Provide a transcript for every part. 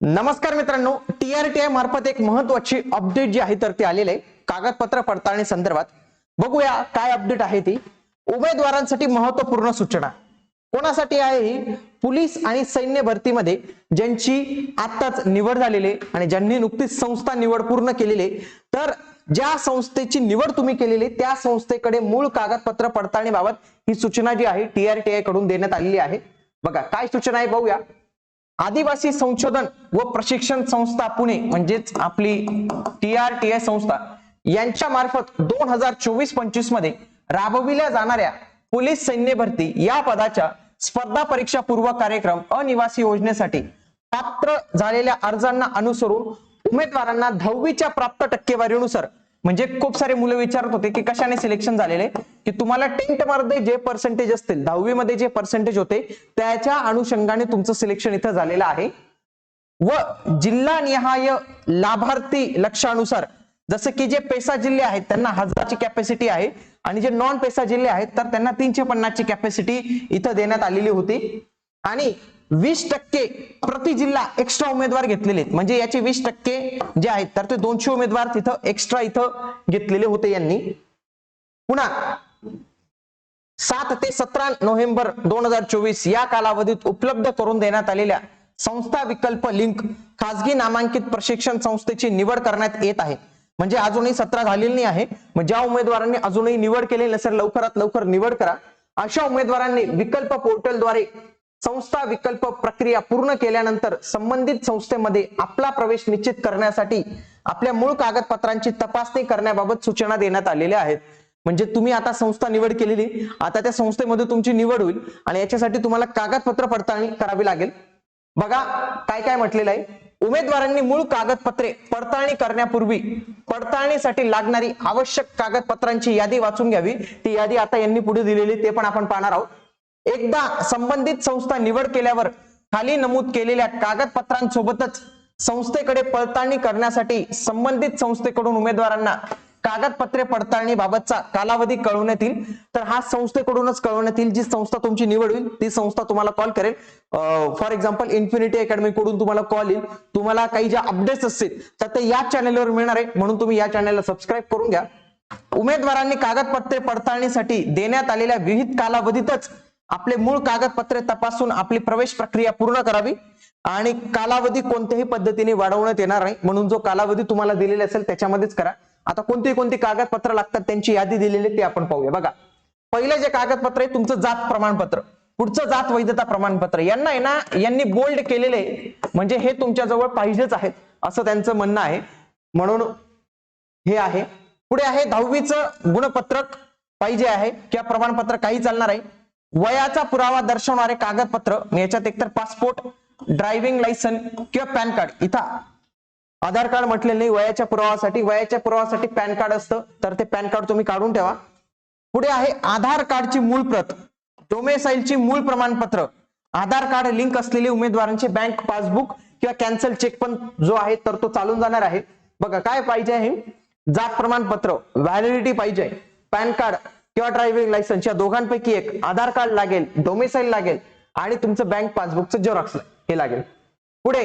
नमस्कार मित्रांनो टीआरटीआय मार्फत एक महत्वाची अपडेट जी आहे तर ती आलेली आहे. कागदपत्र पडताळणी संदर्भात. बघूया काय अपडेट आहे ती. उमेदवारांसाठी महत्त्वपूर्ण सूचना. कोणासाठी आहे ही? पोलीस आणि सैन्य भरतीमध्ये ज्यांची आताच निवड झालेली आहे आणि ज्यांनी नुकतीच संस्था निवड पूर्ण केलेली आहे तर ज्या संस्थेची निवड तुम्ही केलेली त्या संस्थेकडे मूळ कागदपत्र पडताळणीबाबत ही सूचना जी आहे टीआरटीआयकडून देण्यात आलेली आहे. बघा काय सूचना आहे बघूया. आदिवासी संशोधन व प्रशिक्षण संस्था पुणे म्हणजेच आपली टी आर टी आय संस्था यांच्या मार्फत दोन हजार चोवीस पंचवीसमध्ये राबविल्या जाणाऱ्या पोलीस सैन्य भरती या पदाच्या स्पर्धा परीक्षा पूर्व कार्यक्रम अनिवासी योजनेसाठी पात्र झालेल्या अर्जांना अनुसरून उमेदवारांना दहावीच्या प्राप्त टक्केवारीनुसार म्हणजे खूप सारे मुलं विचारत होते की कशाने सिलेक्शन झालेले? की तुम्हाला टेंथमध्ये जे पर्सेंटेज असतील दहावी मध्ये जे पर्सेंटेज होते त्याच्या अनुषंगाने तुमचं सिलेक्शन इथं झालेलं आहे. व जिल्हा निहाय लाभार्थी लक्षानुसार जसं की जे पेसा जिल्हे आहेत त्यांना हजारची कॅपॅसिटी आहे. आणि जे नॉन पेसा जिल्हे आहेत तर त्यांना तीनशे पन्नासची कॅपॅसिटी इथं देण्यात आलेली होती. आणि वीस टक्के प्रति जिल्हा एक्स्ट्रा उमेदवार घेतलेले आहेत. म्हणजे याचे वीस टक्के जे आहेत तर ते दोनशे उमेदवार तिथं एक्स्ट्रा इथं घेतलेले होते यांनी. पुन्हा सात ते सतरा नोव्हेंबर दोन हजार चोवीस या कालावधीत उपलब्ध करून देण्यात आलेल्या संस्था विकल्प लिंक खासगी नामांकित प्रशिक्षण संस्थेची निवड करण्यात येत आहे. म्हणजे अजूनही सतरा झालेली नाही आहे. मग ज्या उमेदवारांनी अजूनही निवड केलेली नसेल लवकरात लवकर निवड करा. अशा उमेदवारांनी विकल्प पोर्टलद्वारे संस्था विकल्प प्रक्रिया पूर्ण केल्यानंतर संबंधित संस्थेमध्ये आपला प्रवेश निश्चित करण्यासाठी आपल्या मूळ कागदपत्रांची तपासणी करण्याबाबत सूचना देण्यात आलेल्या आहेत. म्हणजे तुम्ही आता संस्था निवड केलेली आता त्या संस्थेमध्ये तुमची निवड होईल आणि याच्यासाठी तुम्हाला कागदपत्र पडताळणी करावी लागेल. बघा काय काय म्हटलेलं आहे? उमेदवारांनी मूळ कागदपत्रे पडताळणी करण्यापूर्वी पडताळणीसाठी लागणारी आवश्यक कागदपत्रांची यादी वाचून घ्यावी. ती यादी आता यांनी पुढे दिलेली ते पण आपण पाहणार आहोत. एकदा संबंधित संस्था निवड केल्यावर खाली नमूद केलेल्या कागदपत्रांसोबतच संस्थेकडे पडताळणी करण्यासाठी संबंधित संस्थेकडून उमेदवारांना कागदपत्रे पडताळणी बाबतचा कालावधी कळवण्यात येईल. तर हा संस्थेकडूनच कळवण्यात येईल. जी संस्था तुमची निवड होईल ती संस्था तुम्हाला कॉल करेल. फॉर एक्झाम्पल इन्फिनिटी अकॅडमी कडून तुम्हाला कॉल येईल. तुम्हाला काही ज्या अपडेट्स असतील तर ते या चॅनेलवर मिळणार आहे. म्हणून तुम्ही या चॅनेलला सबस्क्राईब करून घ्या. उमेदवारांनी कागदपत्रे पडताळणीसाठी देण्यात आलेल्या विविध कालावधीतच आपले मूळ कागदपत्रे तपासून आपली प्रवेश प्रक्रिया पूर्ण करावी आणि कालावधी कोणत्याही पद्धतीने वाढवण्यात येणार नाही. म्हणून जो कालावधी तुम्हाला दिलेला असेल त्याच्यामध्येच करा. आता कोणती कोणती कागदपत्र लागतात त्यांची यादी दिलेली आहे, ते आपण पाहूया. बघा पहिलं जे कागदपत्र आहे तुमचं जात प्रमाणपत्र पुढचं जात वैधता प्रमाणपत्र यांना आहे ना यांनी बोल्ड केलेले म्हणजे हे तुमच्याजवळ पाहिजेच आहेत असं त्यांचं म्हणणं आहे. म्हणून हे आहे. पुढे आहे दहावीचं गुणपत्रक पाहिजे आहे. किंवा प्रमाणपत्र काही चालणार आहे. वयाचा पुरावा दर्शवणारे कागदपत्र याच्यात एकतर पासपोर्ट ड्रायव्हिंग लायसन किंवा पॅन कार्ड. इथं आधार कार्ड म्हटलेलं नाही वयाच्या पुरावासाठी. वयाच्या पुरावासाठी पॅन कार्ड असतं तर ते पॅन कार्ड तुम्ही काढून ठेवा. पुढे आहे आधार कार्डची मूळ प्रत. डोमेसाईलची मूळ प्रमाणपत्र. आधार कार्ड लिंक असलेले उमेदवारांचे बँक पासबुक किंवा कॅन्सल चेक पण जो आहे तर तो चालून जाणार आहे. बघा काय पाहिजे आहे? जात प्रमाणपत्र. व्हॅलिडिटी पाहिजे. PAN card. किंवा ड्रायव्हिंग लायसन्स या दोघांपैकी एक आधार कार्ड लागेल डोमिसाईल लागेल आणि तुमचं बँक पासबुकचं जेरॉक्स हे लागेल. पुढे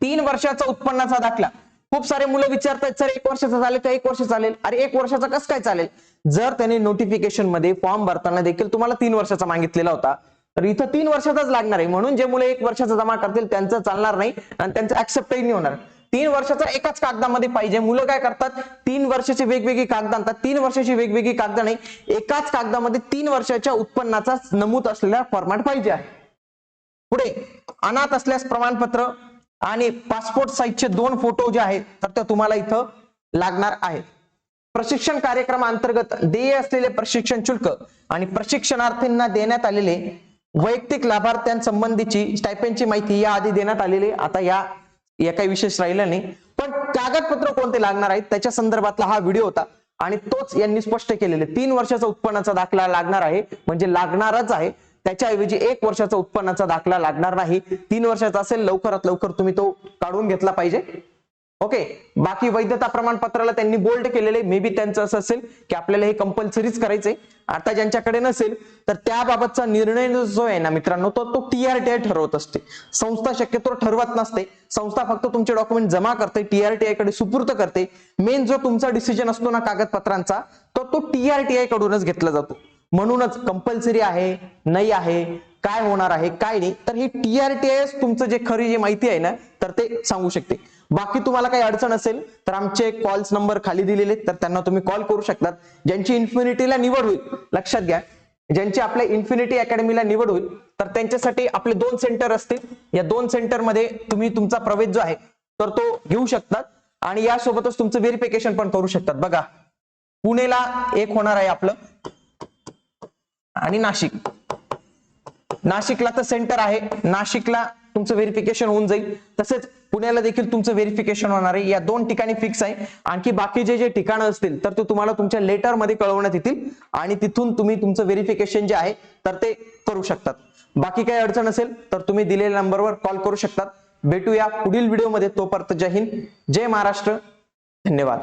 तीन वर्षाचा उत्पन्नाचा दाखला. खूप सारे मुलं विचारतात सर एक वर्षाचा चालेल का? एक वर्ष चालेल. अरे एक वर्षाचा कसं काय चालेल? जर त्याने नोटिफिकेशनमध्ये फॉर्म भरताना देखील तुम्हाला तीन वर्षाचा मागितलेला होता तर इथं तीन वर्षाचाच लागणार आहे. म्हणून जे मुलं एक वर्षाचा जमा करतील त्यांचं चालणार नाही आणि त्यांचं ऍक्सेप्टही नाही होणार. तीन वर्षाचा एकाच कागदामध्ये पाहिजे. मुलं काय करतात? तीन वर्षाची वेगवेगळी कागद आणतात तीन वर्षाची वेगवेगळी कागद नाही एकाच कागदामध्ये तीन वर्षाच्या उत्पन्नाचा नमूद असलेला फॉर्मॅट पाहिजे आहे. पुढे अनाथ असल्यास प्रमाणपत्र आणि पासपोर्ट साईजचे दोन फोटो जे आहेत तर ते तुम्हाला इथं लागणार आहेत. प्रशिक्षण कार्यक्रमाअंतर्गत देय असलेले प्रशिक्षण शुल्क आणि प्रशिक्षणार्थींना देण्यात आलेले वैयक्तिक लाभार्थ्यांसंबंधीची स्टायपेंडची माहिती या आधी देण्यात आलेली आहे. आता या या काही विशेष राहिलं नाही. पण कागदपत्र कोणते लागणार आहेत? त्याच्या संदर्भातला हा व्हिडिओ होता. आणि तोच यांनी स्पष्ट केलेले. तीन वर्षाचा उत्पन्नाचा दाखला लागणार आहे. म्हणजे लागणारच आहे. त्याच्याऐवजी एक वर्षाचा उत्पन्नाचा दाखला लागणार नाही. तीन वर्षाचा असेल लवकरात लवकर तुम्ही तो काढून घेतला पाहिजे. ओके बाकी वैधता प्रमाणपत्राला त्यांनी बोल्ड केलेले मे बी त्यांचं असं असेल की आपल्याला हे कंपल्सरीच करायचंय आता ज्यांच्याकडे नसेल तर त्याबाबतचा निर्णय जो आहे ना मित्रांनो तो तो टीआरटीआय ठरवत असते. संस्था शक्यतो ठरवत नसते. संस्था फक्त तुमचे डॉक्युमेंट जमा करते टीआरटीआयकडे सुपूर्त करते. मेन जो तुमचा डिसिजन असतो ना कागदपत्रांचा तर तो टीआरटीआय कडूनच घेतला जातो. म्हणूनच कंपल्सरी आहे नाही आहे काय होणार आहे काय नाही तर ही टीआरटीआय तुमचं जे खरी जी माहिती आहे ना तर ते सांगू शकते. बाकी तुम्हाला काही अडचण असेल तर आमचे कॉल्स नंबर खाली दिलेले आहेत, तर त्यांना तुम्ही कॉल करू शकतात. ज्यांची इन्फिनिटीला निवड होईल लक्षात घ्या. ज्यांची आपल्या इन्फिनिटी अकॅडमीला निवड होईल तर त्यांच्यासाठी आपले दोन सेंटर असतील. या दोन सेंटरमध्ये तुम्ही तुमचा प्रवेश जो आहे तर तो घेऊ शकतात. आणि यासोबतच तुमचं व्हेरिफिकेशन पण करू शकतात. बघा पुणेला एक होणार आहे आपलं. आणि नाशिक. नाशिकला तर सेंटर आहे. नाशिकला तुमचं व्हेरिफिकेशन होऊन जाईल. तसेच पुण्याला देखील तुमचं व्हेरिफिकेशन होणार आहे. या दोन ठिकाणी फिक्स आहे. आणखी बाकी जे जे ठिकाणं असतील तर ते तुम्हाला तुमच्या लेटरमध्ये कळवण्यात येतील. आणि तिथून तुम्ही तुमचं व्हेरिफिकेशन जे आहे तर ते करू शकतात. बाकी काही अडचण असेल तर तुम्ही दिलेल्या नंबरवर कॉल करू शकतात. भेटूया पुढील व्हिडिओमध्ये तोपर्यंत जय हिंद. जय महाराष्ट्र. धन्यवाद.